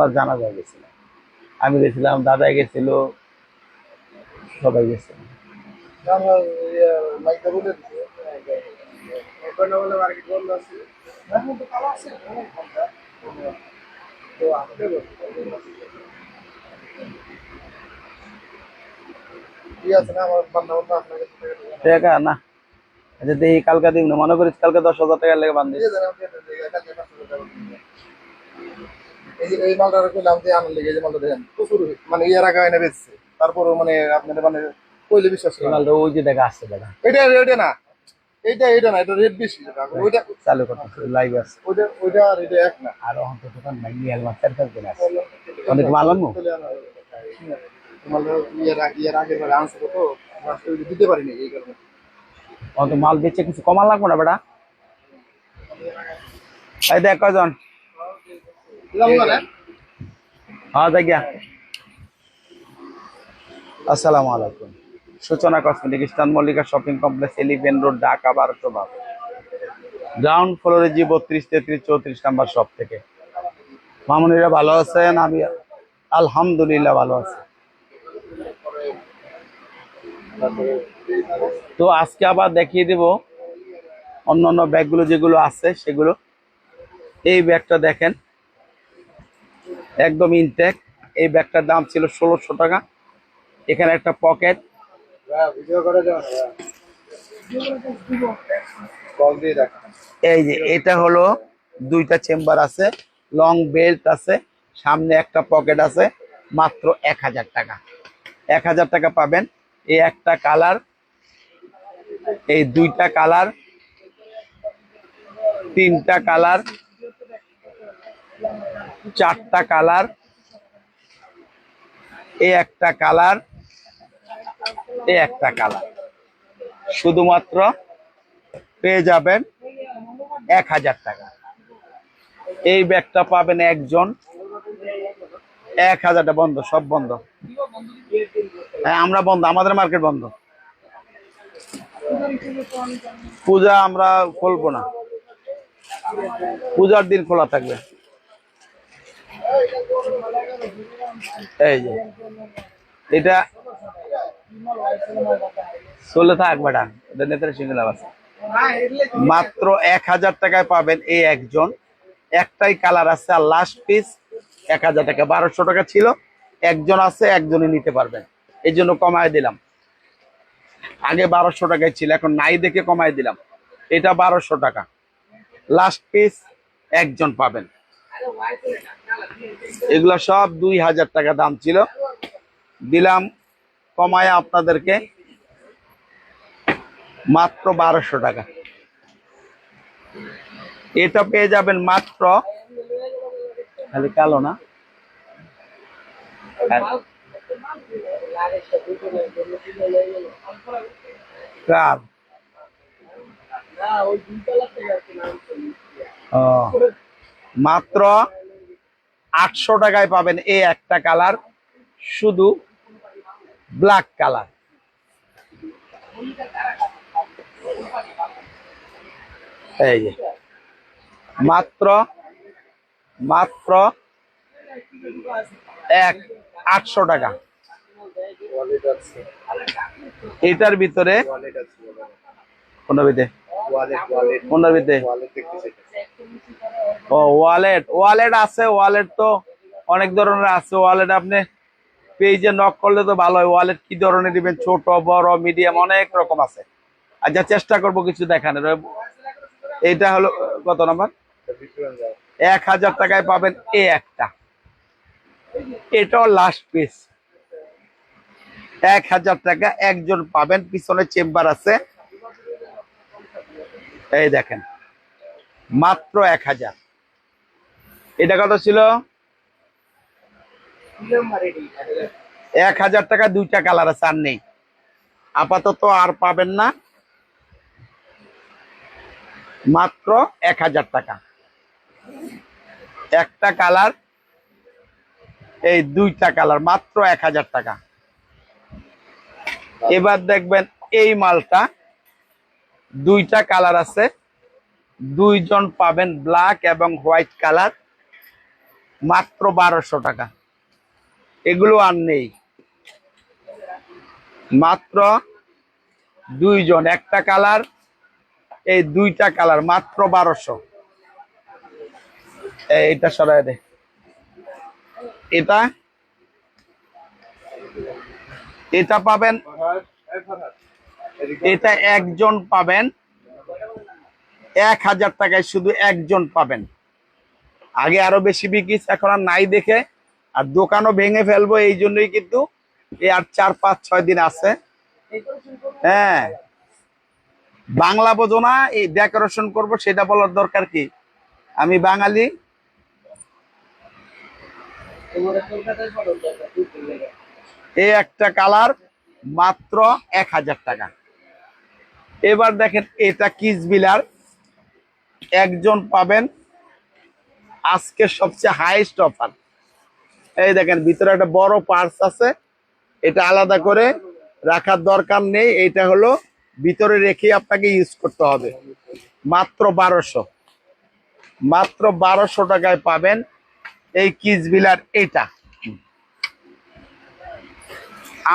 আমার জানা যায় গেছিল। আমি গেছিলাম দাদা গেছিল, সবাই গেছিল না। আচ্ছা দেখি, কালকা দিন না। মনে করিস কালকে দশ হাজার টাকা লেগে বান্ধি এই এই মালটা কইলাম যে আনার লেগে যে মালটা দেখেন প্রচুর মানে ইয়ার আগে এনে বেচছে। তারপরও মানে আপনাদের মানে কইলে বিশ্বাস করেন। মালটা ওই যে দেখা আসছে দেখা। এটা এটা না। এইটা এটা না এটা রেট বেশি। ওইটা চালু করতেছে লাইভ আছে। ওইটা ওইটা আর এটা এক না। আর অন্ত দোকান নাই নিয়ে আলমা চার পাঁচ দিন আছে। অনেক মাল আনব? মালটা ইয়ার আনছে দিতে পারিনি এই কারণে। অন্ত মাল বেচে কিছু কমা লাগবো না বেটা? এই দেখ কয়জন দিলাম না হ্যাঁ দেখিয়া আসসালামু আলাইকুম। Suchona cosmetic Eastern Mallika shopping complex Elephant Road Dhaka বারোশো বারো। গ্রাউন্ড ফ্লোরে জি বত্রিশ তেত্রিশ চৌত্রিশ নাম্বার শপ থেকে। মামুনিরা ভালো আছেন? আমি আলহামদুলিল্লাহ ভালো আছি। তো আজকে আবার দেখিয়ে দেব অন্য অন্য ব্যাগগুলো যেগুলো আছে সেগুলো। এই ব্যাগটা দেখেন। একদম ইনটেক এই ব্যাগটার দাম ছিল ষোলোশো টাকা। এখানে একটা পকেট এই যে, এটা হলো দুইটা চেম্বার আছে লং বেল্ট আছে, সামনে একটা পকেট আছে, মাত্র এক হাজার টাকা। এক হাজার টাকা পাবেন। এই একটা কালার এই দুইটা কালার তিনটা কালার চারটা কালার। এ একটা কালার, এ একটা কালার। শুধুমাত্র পেয়ে যাবেন এক হাজার টাকা। এই ব্যাগটা পাবেন একজন। এক হাজারটা বন্ধ, সব বন্ধ। হ্যাঁ আমরা বন্ধ, আমাদের মার্কেট বন্ধ। পূজা আমরা খুলবো না। পূজার দিন খোলা থাকবে। এই যে, এটা চলে থাক বেটা মাত্র এক হাজার টাকায় পাবেন এই একজন। একটাই কালার আছে আর লাস্ট পিস এক হাজার টাকা। বারোশো টাকা ছিল, একজন আছে, একজনই নিতে পারবেন। এই জন্য কমায় দিলাম। আগে বারোশো টাকায় ছিল, এখন নাই দেখে কমায় দিলাম। এটা বারোশো টাকা। লাস্ট পিস একজন পাবেন। এগুলা সব দুই হাজার টাকা দাম ছিল। দিলাম কমায় আপনাদেরকে মাত্র বারোশো টাকা। এটা পেয়ে যাবেন মাত্র খালি কালো না? ও, মাত্র আটশো টাকায় পাবেন এই একটা কালার, শুধু ব্ল্যাক কালার। এই যে, মাত্র মাত্র এক, আটশো টাকা। এটার ভিতরে আছে ভিতরে কোনটার ভিতরে ও ওয়ালেট ওয়ালেট আছে ওয়ালেট তো অনেক ধরনের আছে। ওয়ালেট আপনি পেজে নক করলে তো ভালো হয়। ওয়ালেট কি ধরনের দিবেন? ছোট বড় মিডিয়াম অনেক রকম আছে। আচ্ছা চেষ্টা করব কিছু দেখানোর। এইটা হলো কত নাম্বার? এক হাজার টাকায় পাবেন এই একটা। এটাও লাস্ট পিস এক হাজার টাকা একজন পাবেন। পিছনে চেম্বার আছে। এই দেখেন, মাত্র এক হাজার। এটা কত ছিল? এক হাজার টাকা দুইটা কালার আছে, আর নেই। আপাতত আর পাবেন না। মাত্র এক হাজার টাকা। একটা কালার, এই দুইটা কালার, মাত্র এক হাজার টাকা। এবার দেখবেন এই মালটা দুইটা কালার আছে। দুইজন পাবেন ব্ল্যাক এবং হোয়াইট কালার। মাত্র বারোশো টাকা। এগুলো আর নেই। মাত্র দুইজন। একটা কালার, এই দুইটা কালার, মাত্র বারোশো। এইটা সরাই দে। এটা? এটা পাবেন এটা একজন পাবেন। এক হাজার টাকায় শুধু একজন পাবেন। আগে আরও বেশি বিকিস এখন আর নাই দেখে। আর দোকানও ভেঙে ফেলব, এই জন্যই কিন্তু আর চার, পাঁচ, ছয় দিন আছে। হ্যাঁ। বাংলা বোঝো না, এই ডেকোরেশন করব, সেটা বলার দরকার কি? আমি বাঙালি। এই একটা কালার মাত্র এক হাজার টাকা। এবার দেখেন এটা কিস বিলার। একজন পাবেন আজকে সবচেয়ে হাইস্ট অফার এই দেখেন, ভিতরে একটা বড় পার্স আছে। এটা আলাদা করে রাখার দরকার নেই। এটা হলো ভিতরে রেখে আপনাকে ইউজ করতে হবে। মাত্র বারোশো। মাত্র বারোশো টাকায় পাবেন এই কিস বিলার এটা।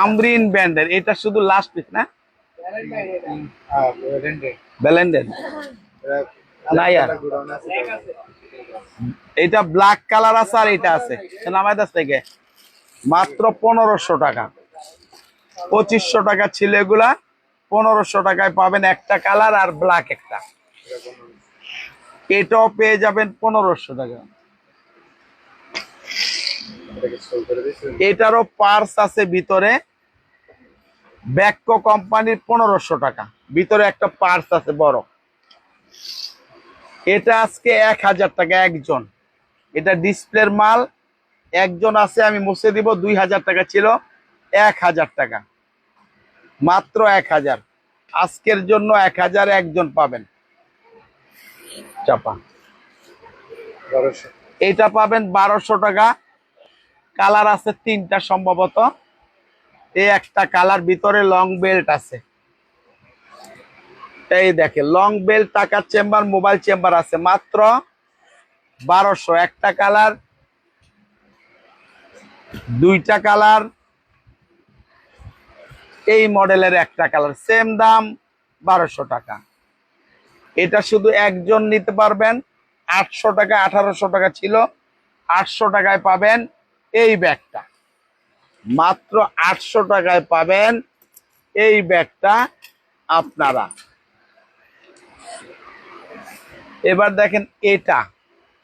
আমরিন ব্যান্ডের, এটা শুধু লাস্ট পিস না? না ইয়ার এটা ব্ল্যাক কালার আছে আর এটা আছে। নামায় দাস থেকে। মাত্র পনেরোশো টাকা। পঁচিশশো টাকা ছিল এগুলা। পনেরোশো টাকায় পাবেন একটা কালার আর ব্ল্যাক একটা। এটাও পেয়ে যাবেন পনেরোশো টাকা। এটারও পার্স আছে ভিতরে। ব্যাকো কোম্পানির পনেরোশো টাকা। ভিতরে একটা পার্স আছে বড়। এটা আজকে এক হাজার টাকা একজন। এটা ডিসপ্লের মাল। একজন আছে আমি মুছে দিব দুই হাজার টাকা ছিল এক হাজার টাকা। মাত্র এক হাজার। আজকের জন্য এক হাজার একজন পাবেন। চাপা। এটা পাবেন বারোশো টাকা। কালার আছে তিনটা সম্ভবত। এই একটা কালার, ভিতরে লং বেল্ট আছে। এই দেখে লং বেল্ট টাকার চেম্বার মোবাইল চেম্বার আছে। মাত্র বারোশো। একটা কালার, দুইটা কালার, এই মডেলের একটা কালার সেম দাম বারোশো টাকা। এটা শুধু একজন নিতে পারবেন। আটশো টাকা, আঠারোশো টাকা ছিল। আটশো টাকায় পাবেন এই ব্যাগটা। মাত্র আটশো টাকায় পাবেন এই ব্যাগটা আপনারা। এবার দেখেন এটা।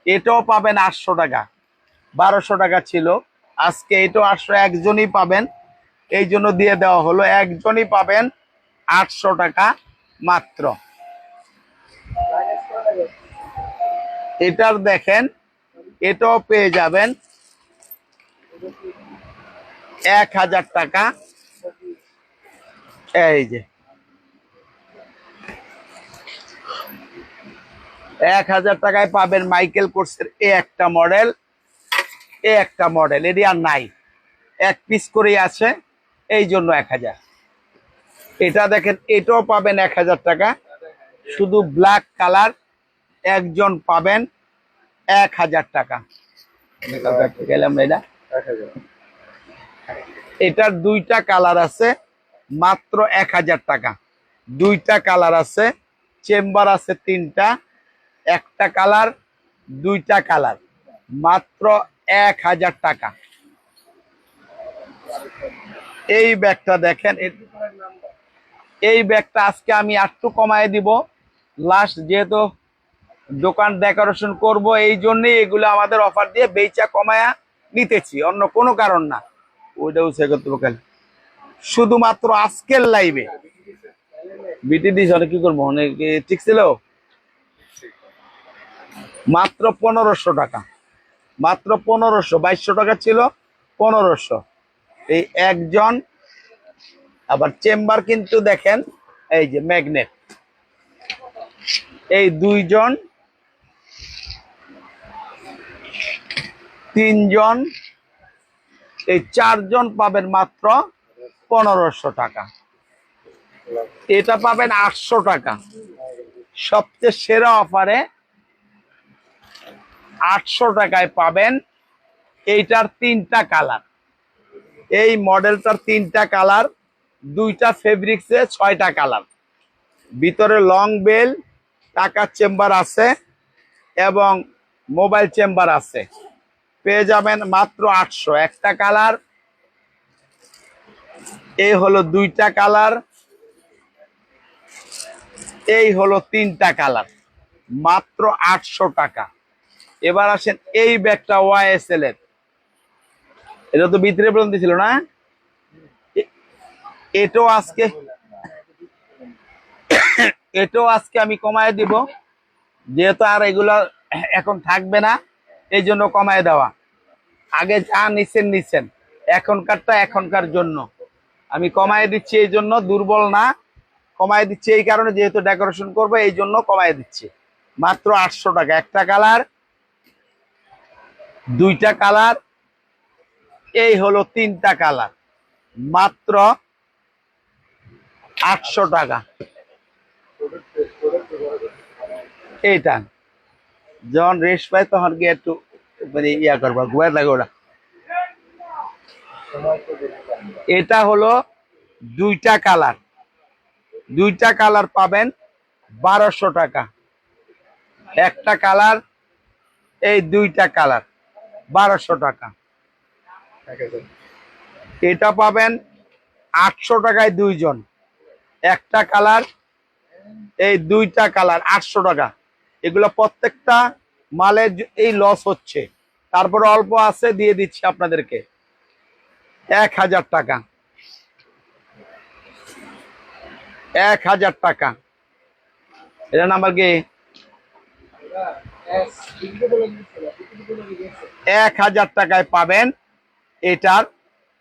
এটাও পাবেন আটশো টাকা। বারোশো টাকা ছিল। আজকে এটাও আটশো, একজনই পাবেন। এই জন্য দিয়ে দেওয়া হলো, একজনই পাবেন আটশো টাকা মাত্র। এটার দেখেন, এটাও পেয়ে যাবেন। এক হাজার টাকা। এই যে। এক হাজার টাকায় পাবেন মাইকেল কোর্সের এ একটা মডেল এ একটা মডেল এটি আর নাই। এক পিস করেই আছে এই জন্য এক হাজার। এটা দেখেন এটাও পাবেন এক হাজার টাকা। শুধু ব্ল্যাক কালার একজন পাবেন এক হাজার টাকা। গেলাম এটা। এটার দুইটা কালার আছে, মাত্র এক হাজার টাকা। দুইটা কালার আছে, চেম্বার আছে তিনটা, একটা কালার, দুইটা কালার, মাত্র এক হাজার টাকা। এই ব্যাগটা দেখেন এই ব্যাগটা আজকে আমি একটু কমায় দিব। লাস্ট যেহেতু দোকান ডেকোরেশন করব, এই জন্যই এগুলো আমাদের অফার দিয়ে বেচা কমায়া নিতেছি, অন্য কোনো কারণ না। ওইটাও সে করতে হবে কাল। শুধুমাত্র আজকের লাইভে বিটি দিস অনেক কি করব? অনেক ঠিক ছিল? মাত্র পনেরোশো টাকা। মাত্র পনেরোশো, বাইশশো টাকা ছিল, পনেরোশো। এই একজন, আবার চেম্বার কিন্তু দেখেন, এই যে ম্যাগনেট এই দুইজন, তিনজন এই চারজন পাবেন মাত্র পনেরোশো টাকা। এটা পাবেন আটশো টাকা। সবচেয়ে সেরা অফারে আটশো টাকায় পাবেন এইটার তিনটা কালার। এই মডেলটার তিনটা কালার, দুইটা ফেব্রিক্সে ছয়টা কালার। ভিতরে লং বেল, টাকার চেম্বার আছে এবং মোবাইল চেম্বার আছে। পেয়ে যাবেন মাত্র আটশো। একটা কালার এই হলো দুইটা কালার, এই হলো তিনটা কালার, মাত্র আটশো টাকা। এবার আসেন এই ব্যাগটা ওয়াইএসএল এর। এটা তো ভিতরে পর্যন্ত ছিল না? এটাও আজকে এটাও আজকে আমি কমায় দিব, যেহেতু আর এগুলা এখন থাকবে না। এই জন্য কমায় দেওয়া। আগে যা নিচ্ছেন নিচ্ছেন। এখনকারটা এখনকার জন্য। আমি কমায় দিচ্ছি এই জন্য, দুর্বল না। কমায় দিচ্ছি এই কারণে যেহেতু ডেকোরেশন করব, এই জন্য কমায় দিচ্ছি। মাত্র আটশো টাকা। একটা কালার, দুইটা কালার, এই হলো তিনটা কালার। মাত্র আটশো টাকা। এইটা। যখন রেস্ট পাই তখন গিয়ে একটু মানে ইয়া করবা ঘুরে লাগে ওরা। এটা হলো দুইটা কালার দুইটা কালার পাবেন বারোশো টাকা। একটা কালার এই দুইটা কালার বারোশো টাকা। এটা পাবেন আটশো টাকায় দুইজন। একটা কালার এই দুইটা কালার আটশো টাকা। এগুলো প্রত্যেকটা মালের জ- এই লস হচ্ছে। তারপরে অল্প আছে, দিয়ে দিচ্ছি আপনাদেরকে। এক হাজার টাকা। এক হাজার টাকা। এটা নাম্বার কি? এক হাজার টাকায় পাবেন এটার।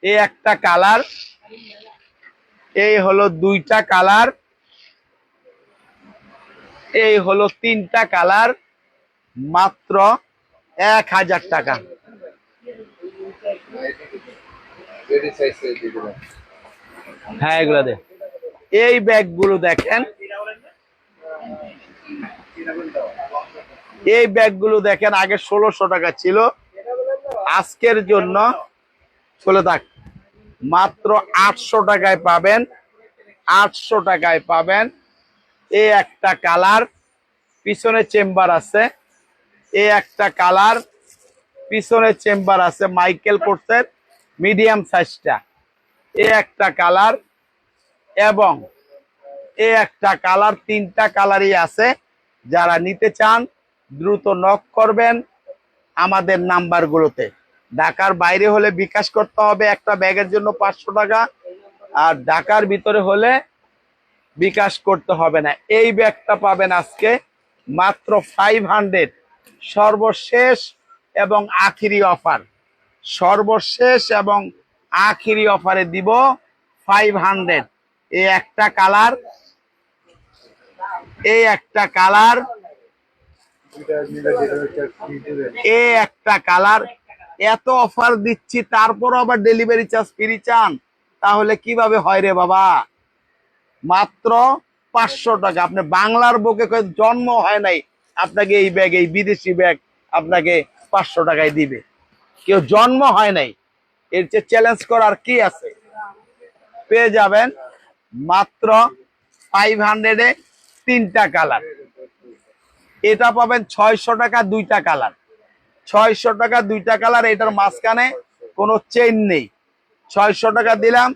এই একটা কালার এই হলো দুইটা কালার এই হলো তিনটা কালার মাত্র এক হাজার টাকা। হ্যাঁ এগুলো দে। এই ব্যাগগুলো দেখেন। এই ব্যাগগুলো দেখেন আগে ষোলোশো টাকা ছিল। আজকের জন্য চলে থাক মাত্র আটশো টাকায় পাবেন আটশো টাকায় পাবেন। এই একটা কালার, পিছনে চেম্বার আছে। এই একটা কালার, পিছনে চেম্বার আছে মাইকেল কোর্সের মিডিয়াম সাইজটা। এ একটা কালার এবং এ একটা কালার, তিনটা কালারই আছে। যারা নিতে চান, দ্রুত নক করবেন আমাদের নাম্বারগুলোতে। ঢাকার বাইরে হলে বিকাশ করতে হবে, একটা ব্যাগের জন্য পাঁচশো টাকা। আর ঢাকার ভিতরে হলে বিকাশ করতে হবে না। এই ব্যাগটা পাবেন আজকে মাত্র ফাইভ হান্ড্রেড সর্বশেষ এবং আখিরি অফার। সর্বশেষ এবং আখিরি অফারে দিব ফাইভ হান্ড্রেড এই একটা কালার, এই একটা কালার, এই একটা কালার। এত অফার দিচ্ছি তারপর আবার ডেলিভারি চার্জ ফ্রি চান। তাহলে কীভাবে হয় রে বাবা? মাত্র পাঁচশো টাকা। আপনি বাংলার বুকে জন্ম হয় নাই, আপনাকে এই ব্যাগ, এই বিদেশি ব্যাগ আপনাকে পাঁচশো টাকায় দিবে। কেউ জন্ম হয় নাই, এর চেয়ে চ্যালেঞ্জ করার কি আছে? পেয়ে যাবেন মাত্র ফাইভ হান্ড্রেডে তিনটা কালার এটা পাবেন ছয়শো টাকা দুইটা কালার ছয়শো টাকা দুইটা কালার এটার মাঝখানে কোনো চেইন নেই। ছয়শো টাকা দিলাম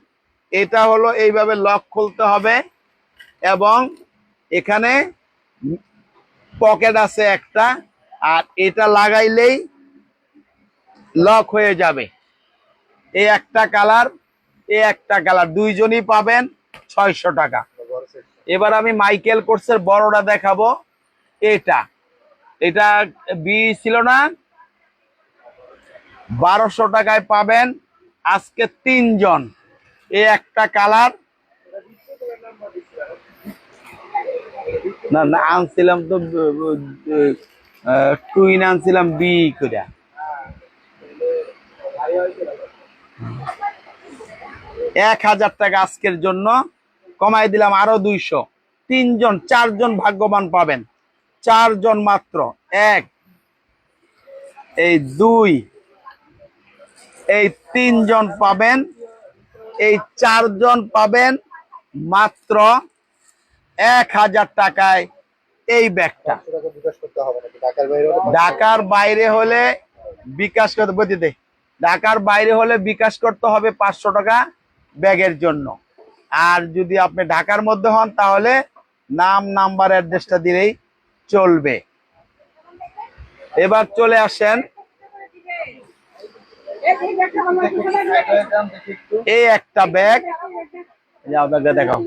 এটা হলো এইভাবে লক খুলতে হবে এবং এখানে পকেট আছে একটা, আর এটা লাগাইলেই লক হয়ে যাবে। এই একটা কালার এই একটা কালার, দুইজনই পাবেন ছয়শো টাকা। এবার আমি মাইকেল কোর্সের বড়টা দেখাবো, এটা। এটা বি ছিল না, বারোশো টাকায় পাবেন আজকে তিনজন। এই একটা কালার। না না, আনছিলাম তো টুইন আনছিলাম বি করে এক হাজার টাকা আজকের জন্য। কমাই দিলাম আরও দুইশো। তিনজন, চারজন ভাগ্যবান পাবেন। চারজন মাত্র। এক, এই দুই, এই তিনজন পাবেন। এই চারজন পাবেন মাত্র এক হাজার টাকায় এই ব্যাগটা। ঢাকার বাইরে হলে বিকাশ করতে বলতে দে ঢাকার বাইরে হলে বিকাশ করতে হবে পাঁচশো টাকা ব্যাগের জন্য। আর যদি আপনি ঢাকার মধ্যে হন তাহলে নাম নাম্বার অ্যাড্রেসটা দিলেই চলবে। এবার চলে আসেন এই একটা ব্যাগ যাও ব্যাগটা দেখাও।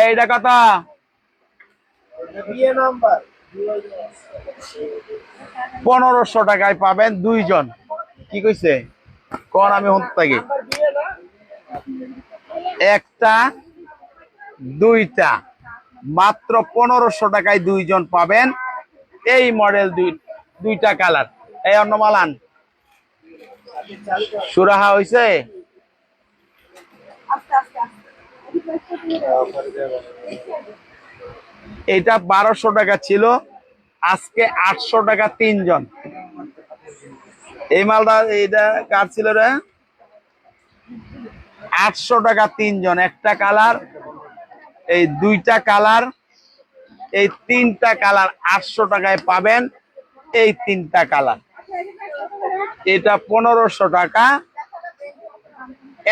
এইটা কত পনেরোশো টাকায় পাবেন দুইজন। কি কইছে? কোন আমি হতে থাকি। একটা দুইটা। মাত্র পনেরোশো টাকায় দুইজন পাবেন। এই মডেল দুই, দুইটা কালার এই অন্য মালান সুরাহা হইছে? এটা বারোশো টাকা ছিল, আজকে আটশো টাকা তিনজন। এই মালটা, এইটা কার ছিল রে? আটশো টাকা তিনজন, একটা কালার এই দুইটা কালার এই তিনটা কালার আটশো টাকায় পাবেন। এই তিনটা কালার। এটা পনেরোশো টাকা।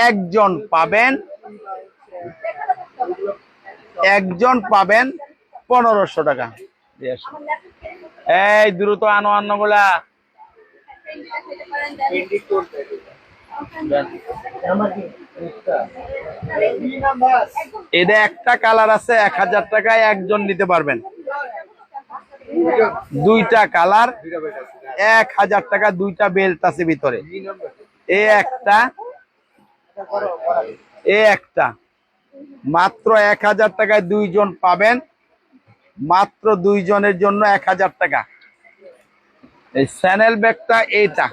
একজন পাবেন। একজন পাবেন পনেরোশো টাকা। এই দ্রুত আনো আন্নগুলা এটা একটা কালার আছে এক হাজার টাকায় একজন নিতে পারবেন। দুইটা কালার, এক হাজার টাকা দুইটা বেল্ট আছে ভিতরে। এ একটা এ একটা। মাত্র এক হাজার টাকায় দুইজন পাবেন, মাত্র দুইজনের জন্য এক হাজার টাকা। এই স্যানেল ব্যাগটা এইটা।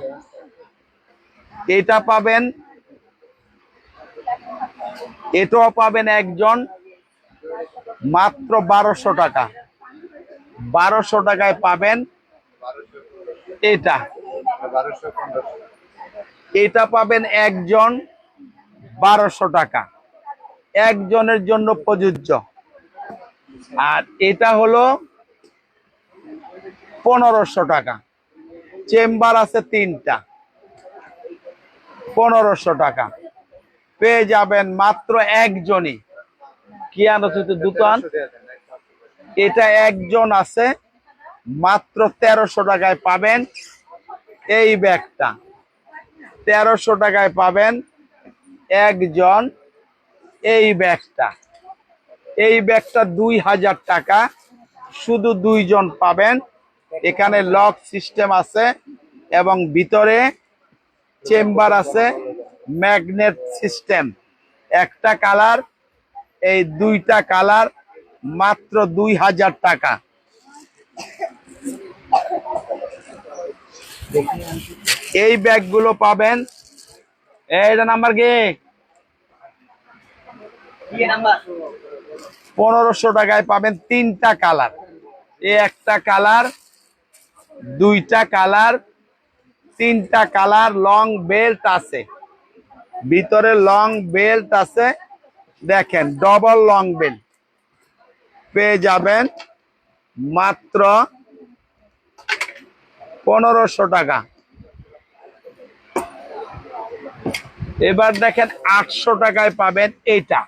এটা পাবেন এটাও পাবেন একজন মাত্র বারোশো টাকা। বারোশো টাকায় পাবেন এটা। এটা পাবেন একজন বারোশো টাকা। একজনের জন্য প্রযোজ্য। আর এটা হলো পনেরোশো টাকা। চেম্বার আছে তিনটা। পনেরোশো টাকা। পেয়ে যাবেন মাত্র একজনই। কি আনো তুই তো দুটো আন? এটা একজন আছে, মাত্র তেরোশো টাকায় পাবেন এই ব্যাগটা। তেরোশো টাকায় পাবেন একজন এই ব্যাগটা। এই ব্যাগটা দুই হাজার টাকা, শুধু দুইজন পাবেন। এখানে লক সিস্টেম আছে এবং ভিতরে চেম্বার আছে। Magnet system. একটা কালার এই দুইটা কালার মাত্র দুই হাজার টাকা। এই ব্যাগগুলো পাবেন এইটা নাম্বার কি? পনেরোশো টাকায় পাবেন তিনটা কালার। এ একটা কালার দুইটা কালার তিনটা কালার লং বেল্ট আছে। ভিতরে লং বেল্ট আছে। দেখেন ডবল লং বেল্ট পেয়ে যাবেন মাত্র পনেরোশো টাকা। এবার দেখেন আটশো টাকায় পাবেন এটা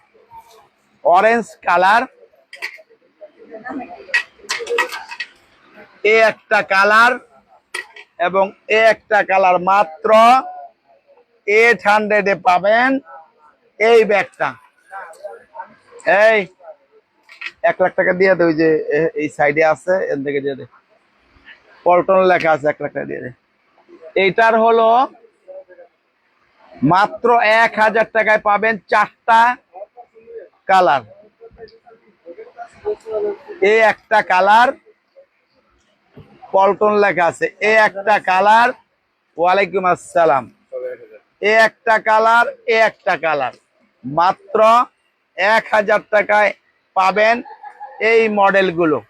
অরেঞ্জ কালার এ একটা কালার এবং এ একটা কালার মাত্র এইট হান্ড্রেডে পাবেন এই ব্যাগটা। এই, এক লাখ টাকা দিয়ে দে, ওই যে এই সাইডে আছে এর থেকে দিয়ে দে। পল্টন লেখা আছে, এক লাখ টাকা দিয়ে দে। এইটার হলো মাত্র এক হাজার টাকায় পাবেন চারটা কালার। এই একটা কালার, পল্টন লেখা আছে এ একটা কালার। ওয়ালাইকুম আসসালাম। এ একটা কালার, এ একটা কালার। মাত্র এক হাজার টাকায় পাবেন এই মডেলগুলো।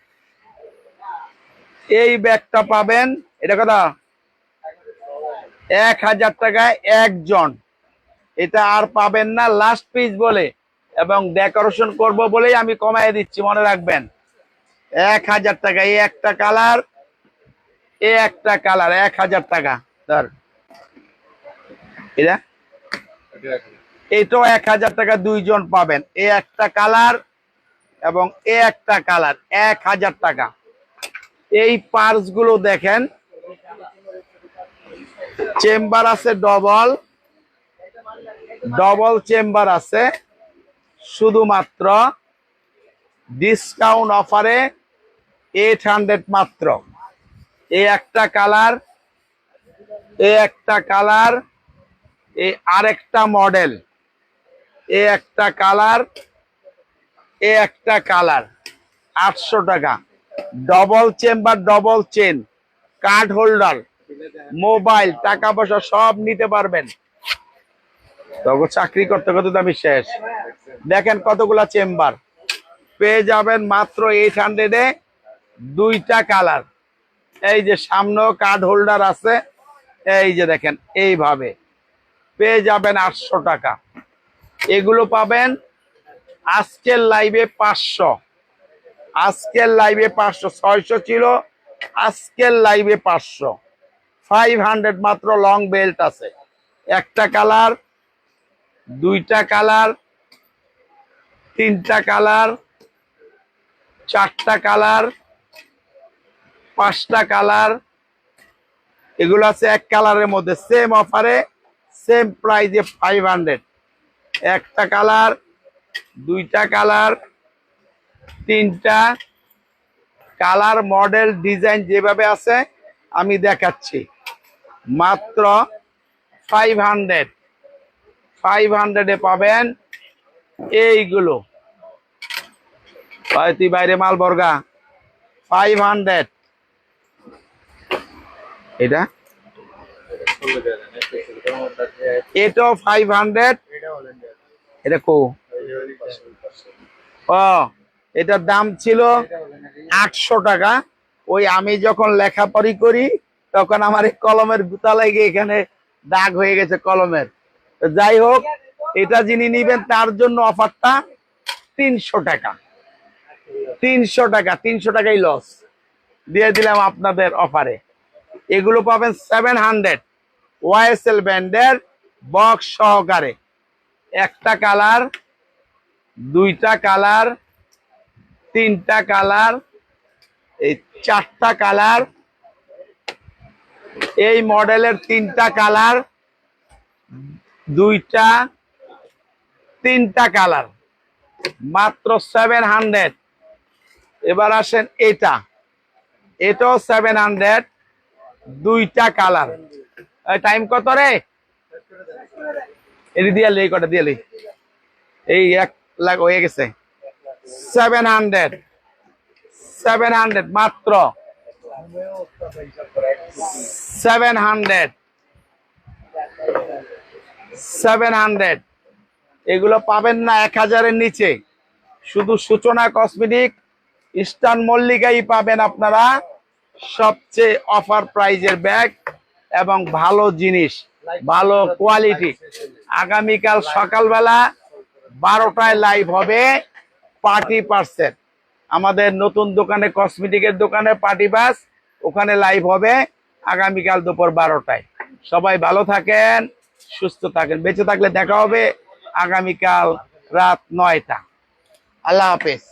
এই ব্যাগটা পাবেন, এটা কথা এক হাজার টাকায় একজন। এটা আর পাবেন না লাস্ট পিস বলে। এবং ডেকোরেশন করব বলেই আমি কমাই দিচ্ছি, মনে রাখবেন। এক হাজার টাকা এই একটা কালার, এ একটা কালার, এক হাজার টাকা। ধর। এটা? এটাও এক হাজার টাকা দুইজন পাবেন। এ একটা কালার এবং এ একটা কালার, এক হাজার টাকা। এই গুলো দেখেন। চেম্বার আছে ডবল ডবল চেম্বার আছে। শুধুমাত্র ডিসকাউন্ট অফারে এইট হান্ড্রেড মাত্র। এই একটা কালার এই একটা কালার এই আরেকটা মডেল, এ একটা কালার, এ একটা কালার, আটশো টাকা। Double chamber double chain card holder mobile টাকা পয়সা সব নিতে পারবেন। তখন চাকরি করতে করতে আমি শেষ। দেখেন কতগুলা চেম্বার পেয়ে যাবেন মাত্র এইট হান্ড্রেডে দুইটা কালার। এই যে সামনেও কার্ড হোল্ডার আছে। এই যে দেখেন, এইভাবে। পেয়ে যাবেন আটশো টাকা। এগুলো পাবেন আজকের লাইভে পাঁচশো। আজকের লাইভে পাঁচশো, ছয়শো ছিল, আজকের লাইভে পাঁচশো। ফাইভ হান্ড্রেড মাত্র লং বেল্ট আছে। একটা কালার দুইটা কালার তিনটা কালার চারটা কালার পাঁচটা কালার এগুলো আছে এক কালারের মধ্যে। সেম অফারে সেম প্রাইজে ফাইভ হান্ড্রেড একটা কালার দুইটা কালার তিনটা। কালার মডেল ডিজাইন যেভাবে আছে, আমি দেখাচ্ছি। মাত্র ফাইভ হান্ড্রেড ফাইভ হান্ড্রেডে পাবেন এইগুলো। তুই বাইরে মাল বর্গা। ফাইভ হান্ড্রেড এটা? এটাও ফাইভ হান্ড্রেড এটা কো? ও, এটার দাম ছিল আটশো টাকা। ওই আমি যখন লেখাপড়ি করি, তখন আমার এই কলমের গুতা লাগে এখানে দাগ হয়ে গেছে কলমের। যাই হোক, এটা যিনি নিবেন, তার জন্য অফারটা তিনশো টাকা। তিনশো টাকা, তিনশো টাকাই লস দিয়ে দিলাম আপনাদের অফারে। এগুলো পাবেন সেভেন হান্ড্রেড ওয়াইএসএল ব্যান্ডের বক্স সহকারে। একটা কালার, দুইটা কালার, তিনটা কালার, এই চারটা কালার, এই মডেলের তিনটা কালার, দুইটা, তিনটা কালার। মাত্র সেভেন হান্ড্রেড এবার আসেন এটা। এটাও সেভেন হান্ড্রেড দুইটা কালার। টাইম কত রে? এটি দিয়ে এই কটা দিয়ে এই এক লাখ হয়ে গেছে। সেভেন হান্ড্রেড সেভেন হান্ড্রেড মাত্র। সেভেন হান্ড্রেড সেভেন হান্ড্রেড এগুলো পাবেন না এক হাজারের নিচে। শুধু সূচনা কসমেটিক ইস্টার্ন মল্লিকাই পাবেন আপনারা। সবচেয়ে অফার প্রাইজের ব্যাগ এবং ভালো জিনিস, ভালো কোয়ালিটি আগামীকাল সকালবেলা বারোটায় লাইভ হবে পার্টি পার্সেল আমাদের নতুন দোকানে কসমেটিকের দোকানে পার্টি বাস ওখানে লাইভ হবে আগামীকাল দুপুর বারোটায়। সবাই ভালো থাকেন, সুস্থ থাকেন, বেঁচে থাকলে দেখা হবে আগামীকাল রাত নয়টা। আল্লাহ হাফেজ।